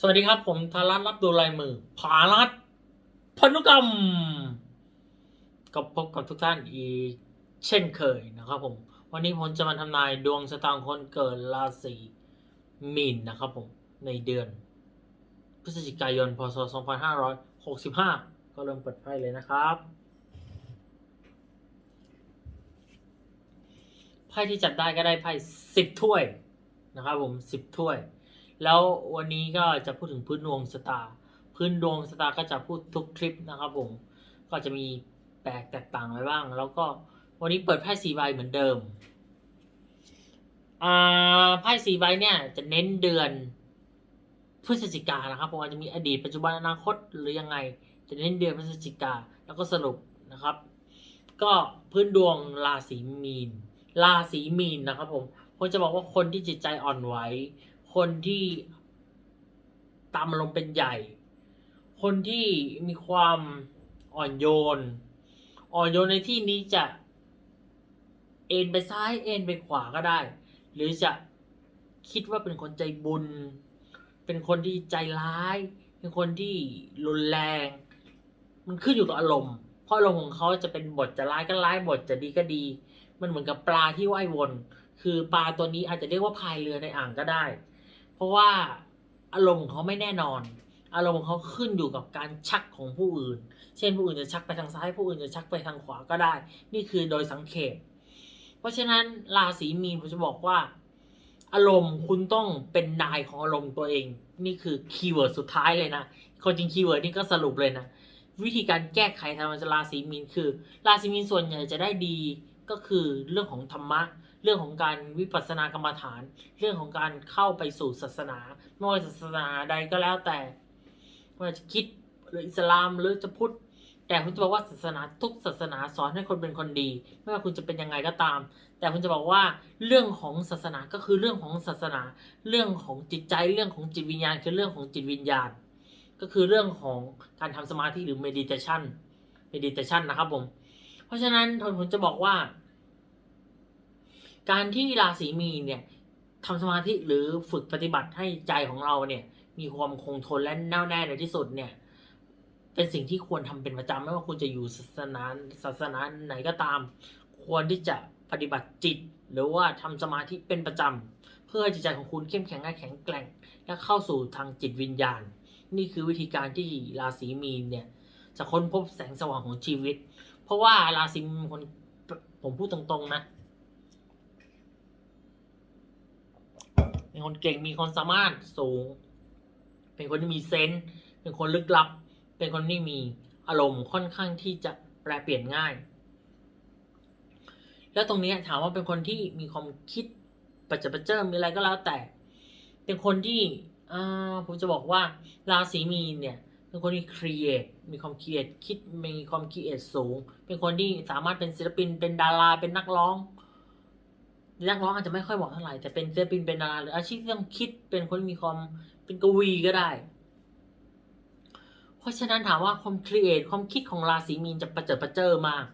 สวัสดีครับ ผมธารัตรับดูลายมือผารัตพนุกรรมก็พบกับทุกท่านอีกเช่นเคยนะครับผม วันนี้ผมจะมาทำนายดวงชะตาคนเกิดราศีมีนนะครับผม ในเดือน พฤศจิกายนพศ 2565 ก็เริ่มเปิดไพ่เลยนะครับไพ่ที่จับได้ก็ได้ไพ่สิบถ้วยนะครับผมสิบถ้วย แล้ววันนี้ก็จะพูดถึงพื้นดวงชะตาร์พื้นดวงชะตาร์ก็จะพูดทุกคลิปนะครับผม ก็จะมีแปลกแตกต่างไปบ้าง แล้วก็วันนี้เปิดไพ่สีใบเหมือนเดิมอ่าไพ่สีใบเนี่ยจะเน้นเดือนพฤศจิกานะครับผมอาจจะมีอดีตปัจจุบันอนาคตหรือยังไง จะเน้นเดือนพฤศจิกาแล้วก็สรุปนะครับ ก็พื้นดวงราศีมีนราศีมีนนะครับผมผมจะบอกว่าคนที่จิตใจอ่อนไหว คนที่ตามอารมณ์เป็นใหญ่ คนที่มีความอ่อนโยน อ่อนโยนในที่นี้จะ เอ็นไปซ้ายเอ็นไปขวาก็ได้ หรือจะคิดว่าเป็นคนใจบุญ เป็นคนที่ใจร้าย เป็นคนที่รุนแรง มันขึ้นอยู่กับอารมณ์ เพราะอารมณ์ของเขาจะเป็นบทจะร้ายก็ร้ายบทจะดีก็ดี มันเหมือนกับปลาที่ว่ายวน คือปลาตัวนี้อาจจะเรียกว่าพายเรือในอ่างก็ได้ เพราะว่าอารมณ์ของเขาไม่แน่นอน อารมณ์ของเขาขึ้นอยู่กับการชักของผู้อื่น เช่นผู้อื่นจะชักไปทางซ้ายผู้อื่นจะชักไปทางขวาก็ได้ นี่คือโดยสังเกต เพราะฉะนั้นราศีมีนผมจะบอกว่า อารมณ์คุณต้องเป็นนายของอารมณ์ตัวเอง นี่คือคีย์เวิร์ดสุดท้ายเลยนะคนจริงคีย์เวิร์ดนี่ก็สรุปเลยนะวิธีการแก้ไขทางราศีมีนคือ ราศีมีนส่วนใหญ่จะได้ดีก็คือเรื่องของธรรมะ เรื่องของการวิปัสสนากรรมฐาน เรื่องของการเข้าไปสู่ศาสนาไม่ว่าศาสนาใดก็แล้วแต่ว่าจะคิดหรืออิสลามหรือจะพุทธแต่ผมจะบอกว่าศาสนาทุกศาสนาสอนให้คนเป็นคนดี ไม่ว่าคุณจะเป็นยังไงก็ตาม แต่ผมจะบอกว่าเรื่องของศาสนาก็คือเรื่องของศาสนา เรื่องของจิตใจเรื่องของจิตวิญญาณคือเรื่องของจิตวิญญาณ ก็คือเรื่องของการทำสมาธิหรือ meditation meditation นะครับผมเพราะฉะนั้นทนผมจะบอกว่า การที่ราศีมีนเนี่ยทำสมาธิหรือฝึกปฏิบัติให้ใจของเราเนี่ย มีความคงทนและแน่วแน่ในที่สุดเนี่ย เป็นสิ่งที่ควรทำเป็นประจำไม่ว่าคุณจะอยู่ศาสนาศาสนาไหนก็ตาม ควรที่จะปฏิบัติจิต หรือว่าทำสมาธิเป็นประจำเพื่อจิตใจของคุณเข้มแข็งและแข็งแกร่ง และเข้าสู่ทางจิตวิญญาณ นี่คือวิธีการที่ราศีมีนเนี่ยจะค้นพบแสงสว่างของชีวิต เพราะว่าราศีมีนคนผมพูดตรงๆนะ เป็นคนเก่งมีความสามารถสูง เป็นคนที่มีเซนส์เป็นคนลึกลับ เป็นคนที่มีอารมณ์ค่อนข้างที่จะแปรเปลี่ยนง่าย แล้วตรงนี้ถามว่าเป็นคนที่มีความคิดปัจจุบันเจอมีอะไรก็แล้วแต่ เป็นคนที่ผมจะบอกว่าราศีมีนเนี่ยเป็นคนที่ครีเอทมีความครีเอทคิดมีความครีเอทสูง เป็นคนที่สามารถเป็นศิลปินเป็นดาราเป็นนักร้อง นักร้องอาจจะไม่ค่อยเหมาะเท่าไหร่แต่เป็นศิลปินเป็นดาราหรืออาชีพที่ต้องคิดเป็นคนมีความเป็นกวีก็ได้ เพราะฉะนั้นถามว่าความครีเอทความคิดของราศีมีนจะประเจิดประเจิอมาก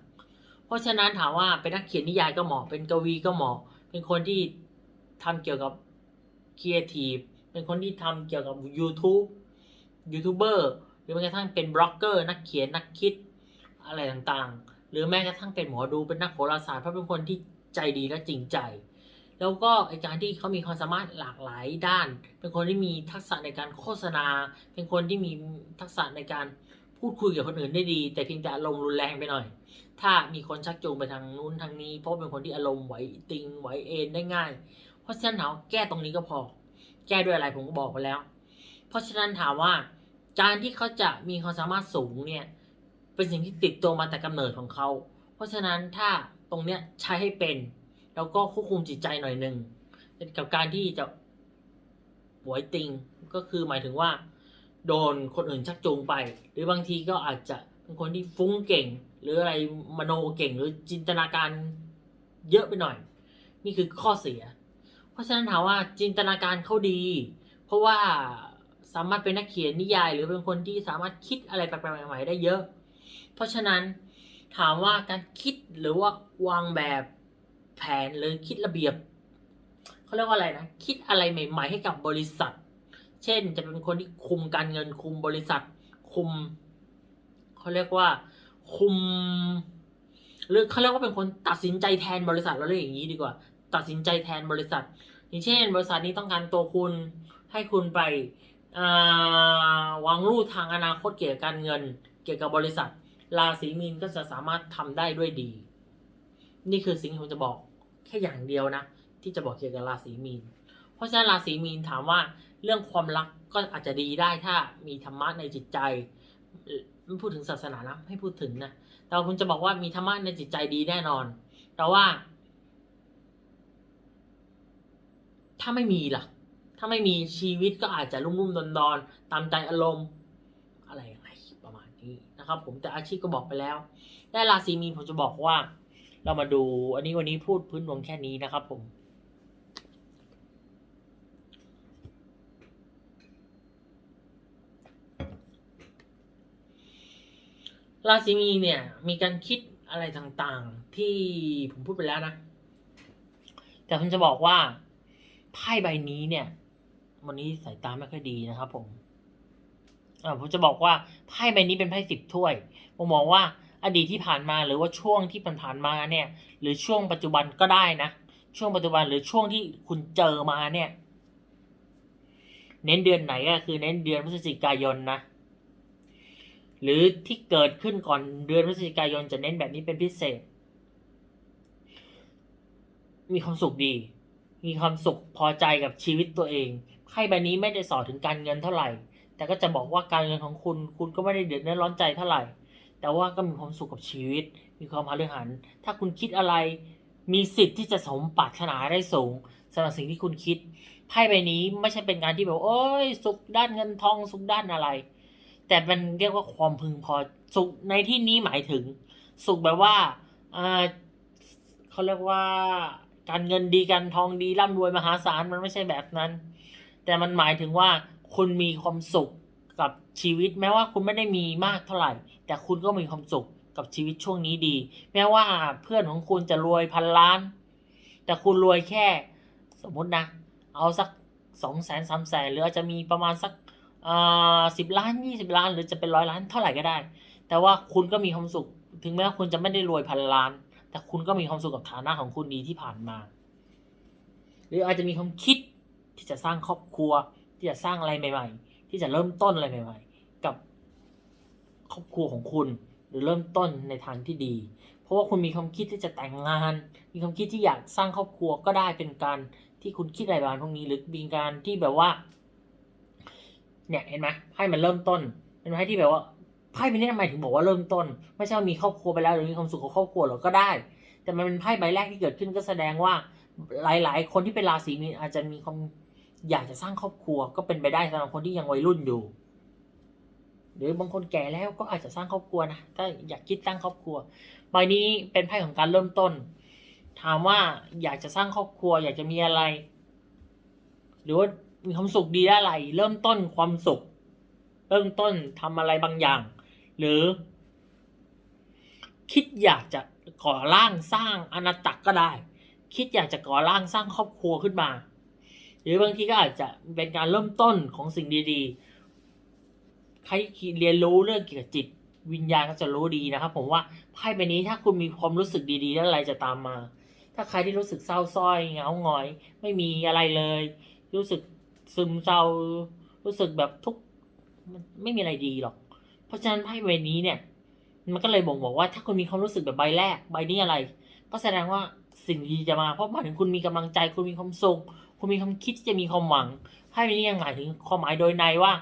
เพราะฉะนั้นถามว่าเป็นนักเขียนนิยายก็เหมาะเป็นกวีก็เหมาะ เป็นคนที่ทำเกี่ยวกับครีเอทีฟเป็นคนที่ทำเกี่ยวกับ YouTube ยูทูบเบอร์หรือแม้กระทั่งเป็นบล็อกเกอร์นักเขียนนักคิดอะไรต่างๆ หรือแม้กระทั่งเป็นหมอดูเป็นนักโหราศาสตร์เพราะเป็นคนที่ ใจดีและจริงใจ แล้วก็ไอการที่เขามีความสามารถหลากหลายด้าน เป็นคนที่มีทักษะในการโฆษณา เป็นคนที่มีทักษะในการพูดคุยกับคนอื่นได้ดี แต่เพียงแต่อารมณ์รุนแรงไปหน่อย ถ้ามีคนชักจูงไปทางนู้นทางนี้ เพราะเป็นคนที่อารมณ์ไหวติงไหวเอ็นได้ง่าย เพราะฉะนั้นถามว่าแก้ตรงนี้ก็พอ แก้ด้วยอะไรผมก็บอกไปแล้ว เพราะฉะนั้นถามว่าการที่เขาจะมีความสามารถสูงเนี่ยเป็นสิ่งที่ติดตัวมาแต่กำเนิดของเขา เพราะฉะนั้นถ้า ตรงเนี้ยใช้ให้เป็น แล้วก็ควบคุมจิตใจหน่อยหนึ่งกับการที่จะหวยติงก็คือหมายถึงว่า โดนคนอื่นชักจูงไป หรือบางทีก็อาจจะเป็นคนที่ฟุ้งเก่ง หรืออะไรมโนเก่งหรือจินตนาการเยอะไปหน่อย นี่คือข้อเสีย เพราะฉะนั้นถามว่าจินตนาการเขาดี เพราะว่าสามารถเป็นนักเขียนนิยาย หรือเป็นคนที่สามารถคิดอะไรแปลกๆใหม่ๆได้เยอะ เพราะฉะนั้น ถามว่าการคิดหรือว่าวางแบบแผนหรือคิดระเบียบเขาเรียกว่าอะไรนะคิดอะไรใหม่ ๆ ให้กับบริษัท เช่นจะเป็นคนที่คุมการเงินคุมบริษัท คุมเขาเรียกว่า คุมหรือเขาเรียกว่าเป็นคนตัดสินใจแทนบริษัทเราเรียกอย่างนี้ดีกว่า ตัดสินใจแทนบริษัท อย่างเช่น บริษัทนี้ต้องการตัวคุณให้คุณไปาวางรูปทางอนาคตเกี่ยวกับการเงิน เกี่ยวกับบริษัท ราศีมีนก็จะสามารถทำได้ด้วยดี นี่คือสิ่งที่ผมจะบอกแค่อย่างเดียวนะ ที่จะบอกเกี่ยวกับราศีมีน เพราะฉะนั้นราศีมีนถามว่าเรื่องความรักก็อาจจะดีได้ถ้ามีธรรมะในจิตใจไม่พูดถึงศาสนานะไม่พูดถึงนะแต่คุณจะบอกว่ามีธรรมะในจิตใจดีแน่นอน แต่ว่า ถ้าไม่มีล่ะ ถ้าไม่มีชีวิตก็อาจจะรุ่มรุ่มดอนดอนตามใจอารมณ์ อะไรอะไรประมาณ นะครับ ผมแต่อาชีพก็บอกไปแล้วและราศีมีนผมจะบอกว่า เรามาดู อันนี้วันนี้พูดพื้นดวงแค่นี้นะครับผมราศีมีเนี่ย มีการคิดอะไรต่างๆ ที่ผมพูดไปแล้วนะ แต่ผมจะบอกว่าไพ่ใบนี้เนี่ย วันนี้สายตาไม่ค่อยดีนะครับผม ผมจะบอกว่าไพ่ใบนี้เป็นไพ่สิบถ้วย ผมมองว่าอดีตที่ผ่านมาหรือว่าช่วงที่ผ่านมาเนี่ย หรือช่วงปัจจุบันก็ได้นะ ช่วงปัจจุบันหรือช่วงที่คุณเจอมาเนี่ย เน้นเดือนไหนก็คือเน้นเดือนพฤศจิกายนนะ หรือที่เกิดขึ้นก่อนเดือนพฤศจิกายนจะเน้นแบบนี้เป็นพิเศษ มีความสุขดี มีความสุขพอใจกับชีวิตตัวเองไพ่ใบนี้ไม่ได้สอนถึงการเงินเท่าไหร่ แต่ก็จะบอกว่าการเงินของคุณ คุณก็ไม่ได้เดือดเนื้อร้อนใจเท่าไหร่ แต่ว่าก็มีความสุขกับชีวิต มีความพาฤหัน ถ้าคุณคิดอะไร มีสิทธิ์ที่จะสมปรารถนาได้สูงสำหรับสิ่งที่คุณคิด ไพ่ใบนี้ไม่ใช่เป็นการที่แบบโอ้ย สุขด้านเงินทอง สุขด้านอะไร แต่มันเรียกว่าความพึงพอ สุขในที่นี้หมายถึง สุขแบบว่าอ่าเขาเรียกว่าการเงินดีการทองดีร่ำรวยมหาศาลมันไม่ใช่แบบนั้น แต่มันหมายถึงว่า คุณมีความสุขกับชีวิต แม้ว่าคุณไม่ได้มีมากเท่าไหร่ แต่คุณก็มีความสุขกับชีวิตช่วงนี้ดี แม้ว่าเพื่อนของคุณจะรวยพันล้าน แต่คุณรวยแค่ สมมตินะ เอาสักสองแสนสามแสนหรืออาจจะมีประมาณสักสิบล้านยี่สิบล้าน หรือจะเป็นร้อยล้านเท่าไหร่ก็ได้ แต่ว่าคุณก็มีความสุข ถึงแม้ว่าคุณจะไม่ได้รวยพันล้าน แต่คุณก็มีความสุขกับฐานะของคุณดีที่ผ่านมา หรืออาจจะมีความคิดที่จะสร้างครอบครัว ที่จะสร้างอะไรใหม่ ๆ ที่จะเริ่มต้นอะไรใหม่ ๆ กับครอบครัวของคุณ หรือเริ่มต้นในทางที่ดี เพราะว่าคุณมีความคิดที่จะแต่งงาน มีความคิดที่อยากสร้างครอบครัวก็ได้เป็นการที่คุณคิดอะไรประมาณพวกนี้ หรือมีการที่แบบว่า เนี่ยเห็นไหมไพ่มันเริ่มต้นเป็นไพ่ที่แบบว่าไพ่ใบนี้ทำไมถึงบอกว่าเริ่มต้น ไม่ใช่ว่ามีครอบครัวไปแล้วหรือมีความสุขกับครอบครัวหรอกก็ได้ แต่มันเป็นไพ่ใบแรกที่เกิดขึ้นก็แสดงว่าหลาย ๆ คนที่เป็นราศีมีนอาจจะมีความ อยากจะสร้างครอบครัวก็เป็นไปได้สำหรับคนที่ยังวัยรุ่นอยู่ หรือบางคนแก่แล้วก็อาจจะสร้างครอบครัวนะถ้าอยากคิดสร้างครอบครัวใบนี้เป็นไพ่ของการเริ่มต้น ถามว่าอยากจะสร้างครอบครัว อยากจะมีอะไร หรือว่ามีความสุขดีได้อะไร เริ่มต้นความสุข เริ่มต้นทำอะไรบางอย่าง หรือ คิดอยากจะก่อร่างสร้างอาณาจักรก็ได้ คิดอยากจะก่อร่างสร้างครอบครัวขึ้นมา หรือบางทีก็อาจจะเป็นการเริ่มต้นของสิ่งดีๆ ใครเรียนรู้เรื่องเกี่ยวกับจิตวิญญาณก็จะรู้ดีนะครับ ผมว่าไพ่ใบนี้ถ้าคุณมีความรู้สึกดีๆแล้วอะไรจะตามมา ถ้าใครที่รู้สึกเศร้าส้อยเหงาหงอย ไม่มีอะไรเลย รู้สึกซึมเศร้า รู้สึกแบบทุกมันไม่มีอะไรดีหรอก เพราะฉะนั้นไพ่ใบนี้เนี่ย มันก็เลยบ่งบอกว่าถ้าคุณมีความรู้สึกแบบใบแรกใบนี้อะไร ก็แสดงว่าสิ่งดีจะมา เพราะหมายถึงคุณมีกำลังใจคุณมีความสุข คุณมีความคิดที่จะมีความหวังไพ่ใบนี้ยังหมายถึงความหมายโดยในว่า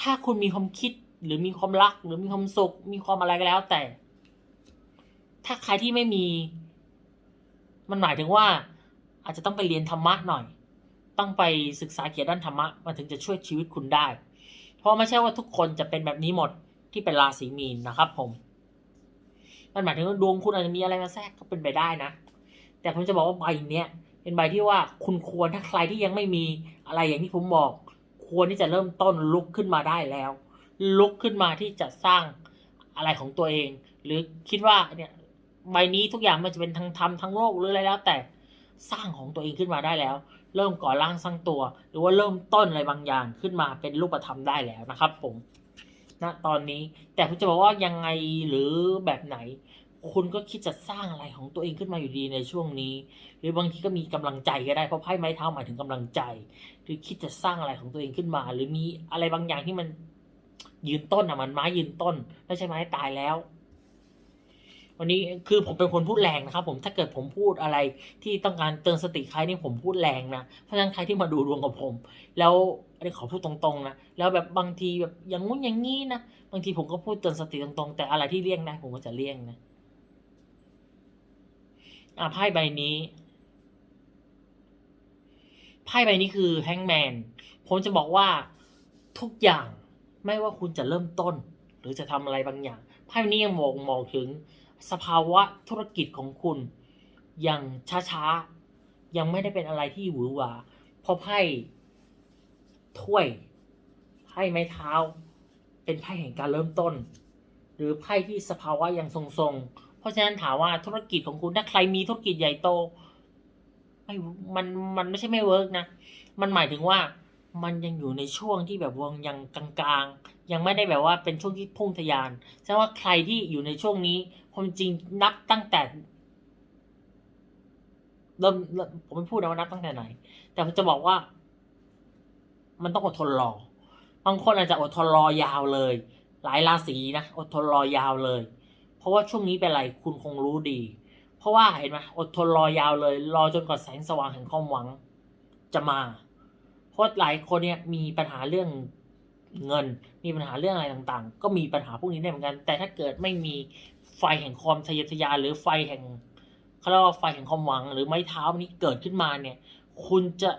ถ้าคุณมีความคิดหรือมีความรัก หรือมีความสุข มีความอะไรก็แล้ว แต่ ถ้าใครที่ไม่มี มันหมายถึงว่า อาจจะต้องไปเรียนธรรมะหน่อย ต้องไปศึกษาเกี่ยวด้านธรรมะมันถึงจะช่วยชีวิตคุณได้ เพราะไม่ใช่ว่าทุกคนจะเป็นแบบนี้หมดที่เป็นราศีมีนนะครับ ผม มันหมายถึงว่าดวงคุณอาจจะมีอะไรมาแทรกก็เป็นไปได้นะ แต่ผมจะบอกว่าใบเนี้ย เป็นใบที่ว่าคุณควรถ้าใครที่ยังไม่มีอะไรอย่างที่ผมบอก ควรที่จะเริ่มต้นลุกขึ้นมาได้แล้ว ลุกขึ้นมาที่จะสร้างอะไรของตัวเอง หรือคิดว่าเนี่ยใบนี้ทุกอย่างมันจะเป็นทั้งธรรมทั้งโลกหรืออะไรแล้ว แต่สร้างของตัวเองขึ้นมาได้แล้ว เริ่มก่อร่างสร้างตัว หรือว่าเริ่มต้นอะไรบางอย่างขึ้นมาเป็นรูปธรรมได้แล้วนะครับ ผมณตอนนี้แต่ผมจะบอกว่ายังไงหรือแบบไหน คุณก็คิดจะสร้างอะไรของตัวเองขึ้นมาอยู่ดีในช่วงนี้ หรือบางทีก็มีกำลังใจก็ได้เพราะไพ่ไม้เท้าหมายถึงกำลังใจ หรือคิดจะสร้างอะไรของตัวเองขึ้นมา หรือมีอะไรบางอย่างที่มันยืนต้นอะมันไม้ยืนต้นไม่ใช่ไม้ตายแล้ว วันนี้คือผมเป็นคนพูดแรงนะครับ ผมถ้าเกิดผมพูดอะไรที่ต้องการเตือนสติใครนี่ผมพูดแรงนะเพราะฉะนั้นใครที่มาดูดวงกับผม แล้วอันนี้ขอพูดตรงๆนะแล้วแบบบางทีแบบอย่างงู้นอย่างงี้นะบางทีผมก็พูดเตือนสติตรงๆ แต่อะไรที่เลี่ยงได้ผมก็จะเลี่ยงนะ อะไพ่ใบนี้ ไพ่ใบนี้คือแฮงแมน ผมจะบอกว่าทุกอย่างไม่ว่าคุณจะเริ่มต้น หรือจะทำอะไรบางอย่าง ไพ่ใบนี้ยังมองมองถึง สภาวะธุรกิจของคุณอย่างช้าๆ ยังไม่ได้เป็นอะไรที่หวือหวาเพราะไพ่ถ้วยไพ่ไม้เท้า เป็นไพ่แห่งการเริ่มต้น หรือไพ่ที่สภาวะยังทรงๆ ราะฉะนั้นถามว่าธุรกิจของคุณถ้าใครมีธุรกิจใหญ่โตไม่มันมันไม่ใช่ไม่เวิร์กนะ มันหมายถึงว่ามันยังอยู่ในช่วงที่แบบวงยังกลางๆ ยังไม่ได้แบบว่าเป็นช่วงที่พุ่งทะยานแสดงว่าใครที่อยู่ในช่วงนี้ความจริงนับตั้งแต่เริ่มผมไม่พูดนะว่านับตั้งแต่ไหน แต่จะบอกว่า มันต้องอดทนรอบางคนอาจจะอดทนรอยาวเลย หลายราศีนะอดทนรอยาวเลย ราะว่าช่วงนี้เป็นไรคุณคงรู้ดี เพราะว่าเห็นไหมอดทนรอยาวเลย รอจนกว่าแสงสว่างแห่งความหวังจะมา เพราะหลายคนเนี่ยมีปัญหาเรื่องเงิน มีปัญหาเรื่องอะไรต่างๆ ก็มีปัญหาพวกนี้ได้เหมือนกัน แต่ถ้าเกิดไม่มีไฟแห่งความทะเยอทะยานหรือไฟแห่งเขาเรียกว่าไฟแห่งความหวัง หรือไม้เท้านี้เกิดขึ้นมาเนี่ย คุณจะ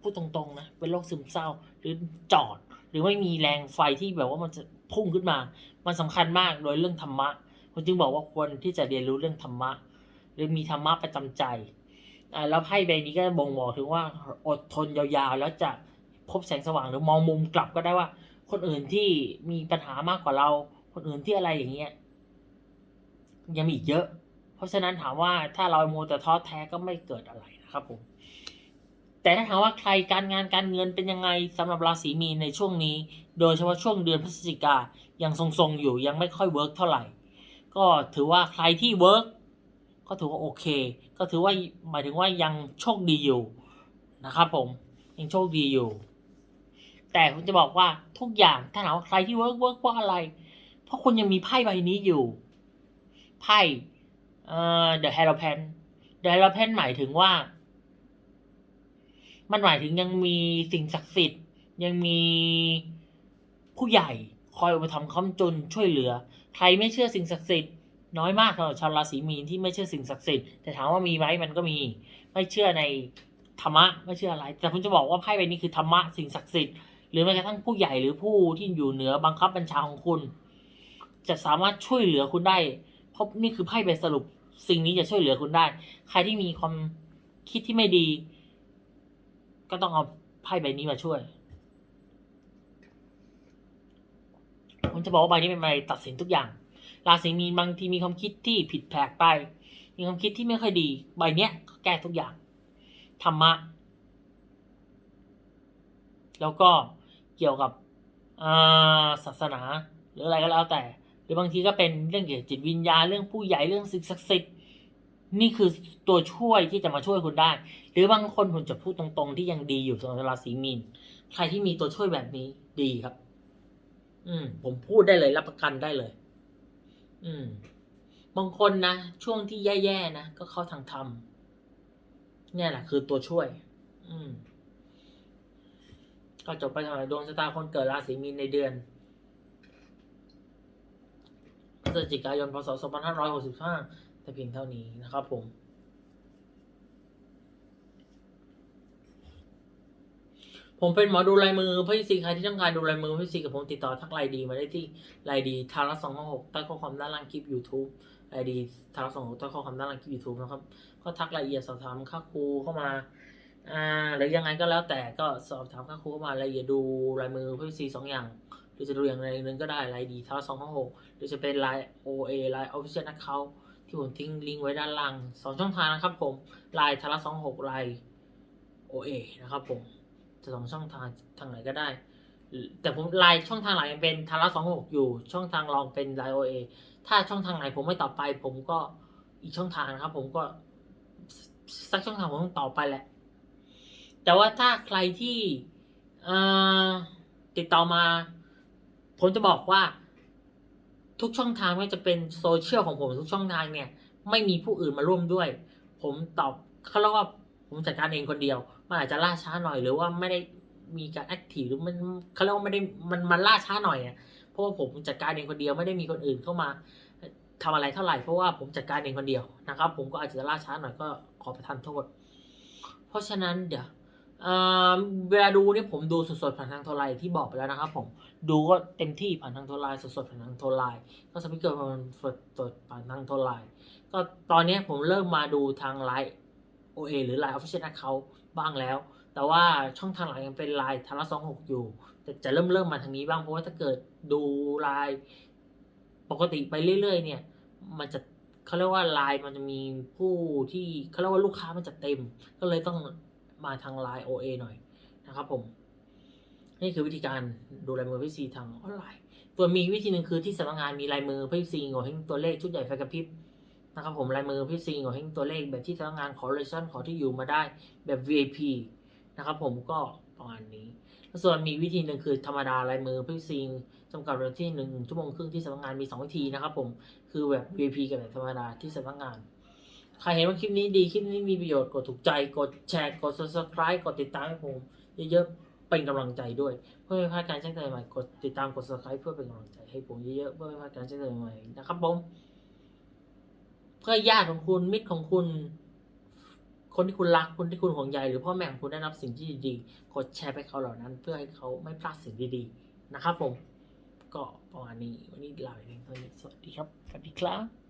พูดตรงๆนะเป็นโรคซึมเศร้าหรือจอด หรือไม่มีแรงไฟที่แบบว่ามันจะพุ่งขึ้นมา มันสำคัญมากโดยเรื่องธรรมะผมจึงบอกว่าควรที่จะเรียนรู้เรื่องธรรมะ หรือมีธรรมะประจำใจอ่าแล้วไพ่ใบนี้ก็บ่งบอกถึงว่าอดทนยาวๆ แล้วจะพบแสงสว่างหรือมองมุมกลับก็ได้ว่า คนอื่นที่มีปัญหามากกว่าเรา คนอื่นที่อะไรอย่างเงี้ยยังมีอีกเยอะ เพราะฉะนั้นถามว่าถ้าเราโมแต่ท้อแท้ก็ไม่เกิดอะไรนะครับผมแต่ถ้าถามว่าใครการงานการเงินเป็นยังไงสำหรับราศีมีนในช่วงนี้ โดยเฉพาะช่วงเดือนพฤศจิกา ยังทรงๆอยู่ยังไม่ค่อยเวิร์กเท่าไหร่ ก็ถือว่าใครที่เวิร์กก็ถือว่าโอเค ก็ถือว่าหมายถึงว่ายังโชคดีอยู่นะครับผมยังโชคดีอยู่ แต่ผมจะบอกว่าทุกอย่างถ้าถามว่าใครที่เวิร์กเวิร์กเพราะอะไร เพราะคุณยังมีไพ่ใบนี้อยู่ ไพ่เอ่อ The h e r o p a n the h e r o p a n หมายถึงว่า มันหมายถึงยังมีสิ่งศักดิ์สิทธิ์ ยังมีผู้ใหญ่ คอยอุปถัมภ์ค้ำจุนช่วยเหลือ ใครไม่เชื่อสิ่งศักดิ์สิทธิ์น้อยมากสำหรับชาวราศีมีนที่ไม่เชื่อสิ่งศักดิ์สิทธิ์แต่ถามว่ามีไหมมันก็มีไม่เชื่อในธรรมะไม่เชื่ออะไร แต่ผมจะบอกว่าไพ่ใบนี้คือธรรมะสิ่งศักดิ์สิทธิ์หรือแม้กระทั่งผู้ใหญ่หรือผู้ที่อยู่เหนือบังคับบัญชาของคุณ จะสามารถช่วยเหลือคุณได้เพราะนี่คือไพ่ใบสรุปสิ่งนี้จะช่วยเหลือคุณได้ ใครที่มีความคิดที่ไม่ดี ก็ต้องเอาไพ่ใบนี้มาช่วย ผมจะบอกว่าใบนี้เป็นใบตัดสินทุกอย่าง ราศีมีนบางทีมีความคิดที่ผิดแผกไป มีความคิดที่ไม่ค่อยดี ใบเนี้ยก็แก้ทุกอย่าง ธรรมะ แล้วก็เกี่ยวกับศาสนา หรืออะไรก็แล้วแต่ หรือบางทีก็เป็นเรื่องเกี่ยวกับจิตวิญญาณเรื่องผู้ใหญ่เรื่องสิ่งศักดิ์สิทธิ์นี่คือตัวช่วยที่จะมาช่วยคุณได้ หรือบางคนผมจะพูดตรงๆ ที่ยังดีอยู่สำหรับราศีมีน ใครที่มีตัวช่วยแบบนี้ดีครับ อืม ผมพูดได้เลยรับประกันได้เลย อืม บางคนนะ ช่วงที่แย่ๆนะ ก็เข้าทางธรรมเนี่ยแหละคือตัวช่วย อืม ก็จบไปสำหรับดวงชะตาคนเกิดราศีมีนในเดือนพฤศจิกายนพศ2565แต่เพียงเท่านี้นะครับผม ผมเป็นหมอดูลายมือพี่ซีใครที่ต้องการดูลายมือพี่ซีกับผมติดต่อทักไลน์ดีมาได้ที่ไลน์ดีทาร์สองหกใต้ข้อความด้านล่างคลิป YouTube ไลน์ดีทาร์สองหกใต้ข้อความด้านล่างคลิป YouTube นะครับ ก็ทักรายละเอียดสอบถามค่าครูเข้ามาอ่าหรือยังไงก็แล้วแต่ก็สอบถามค่าครูเข้ามารายละเอียดดูลายมือพี่ซีสองอย่างหรือจะดูอย่างไรหนึ่งก็ได้ไลน์ดีทาร์สองหกหรือจะเป็นไลน์ OA ไลน์ Official Account ที่ผมทิ้งลิงก์ไว้ด้านล่างสองช่องทางนะครับผมไลน์ทาร์สองหกไลน์ OA นะครับผม สองช่องทางทางไหนก็ได้ แต่ผมไลน์ช่องทางหลักยังเป็นทาร่าสองหกอยู่ ช่องทางรองเป็นไลน์ OA ถ้าช่องทางไหนผมไม่ต่อไป ผมก็อีกช่องทางนะครับ ผมก็สักช่องทางผมต้องต่อไปแหละ แต่ว่าถ้าใครที่ติดต่อมา ผมจะบอกว่า ทุกช่องทางไม่ว่าจะเป็นโซเชียลของผมทุกช่องทางเนี่ย ไม่มีผู้อื่นมาร่วมด้วย ผมตอบเขาเรียกว่าผมจัดการเองคนเดียว มันอาจจะล่าช้าหน่อยหรือว่าไม่ได้มีการแอคทีฟหรือมันเขาเรียกว่าไม่ได้มันมันล่าช้าหน่อยอะเพราะว่าผมจัดการเองคนเดียวไม่ได้มีคนอื่นเข้ามาทำอะไรเท่าไหร่เพราะว่าผมจัดการเองคนเดียวนะครับ ผมก็อาจจะล่าช้าหน่อยก็ขอประทานโทษ เพราะฉะนั้นเดี๋ยวเวลาดูเนี่ยผมดูสดๆผ่านทางโทรไลน์ที่บอกไปแล้วนะครับผมดูก็เต็มที่ผ่านทางโทรไลน์สดๆผ่านทางโทรไลน์ก็สปิเกอร์มันสดๆผ่านทางโทรไลน์ก็ตอนนี้ผมเริ่มมาดูทางไลน์ OA หรือ Line Official Account บ้างแล้ว แต่ว่าช่องทางหลักยังเป็นไลน์ทาร่าสองหกอยู่ แต่จะเริ่มเริ่มมาทางนี้บ้างเพราะว่าถ้าเกิดดูไลน์ปกติไปเรื่อย ๆ เนี่ย มันจะเขาเรียกว่าไลน์มันจะมีผู้ที่เขาเรียกว่าลูกค้ามันจะเต็ม ก็เลยต้องมาทางไลน์ OA หน่อยนะครับผม นี่คือวิธีการดูลายมือพี่ซีทางออนไลน์ ตัวมีวิธีหนึ่งคือที่สำนักงานมีลายมือพี่ซีโง่เฮงตัวเลขชุดใหญ่ไฟกระพริบ นะครับผมลายมือพี่ซีโง่เฮงตัวเลขแบบที่สำงานขอเลชั่นขอที่อยู่มาได้แบบ VIP นะครับผมก็ประมาณนี้แล้วส่วนมีวิธีหนึ่งคือธรรมดาลายมือพี่ซีจำกัดเวลาที่หนึ่งชั่วโมงครึ่งที่สำนักงานมีสองวิธีนะครับผมคือแบบ VIP กับแบบธรรมดาที่สำนักงานใครเห็นว่าคลิปนี้ดีคลิปนี้มีประโยชน์กดถูกใจกดแชร์กด subscribe กดติดตามให้ผมเยอะๆเป็นกำลังใจด้วย เพื่อไม่พลาดการแจ้งเตือนใหม่กดติดตามกด subscribe เพื่อเป็นกำลังใจให้ผมเยอะๆเพื่อไม่พลาดการแจ้งเตือนใหม่นะครับผม พื่อญาติของคุณมิตรของคุณ คนที่คุณรักคนที่คุณห่วงใยหรือพ่อแม่ของคุณได้รับสิ่งที่ดีๆกดแชร์ไปเขาเหล่านั้น เพื่อให้เขาไม่พลาดสิ่งดีๆนะครับผม ก็ประมาณนี้วันนี้ลาไปเพียงเท่านี้สวัสดีครับสวัสดีครับ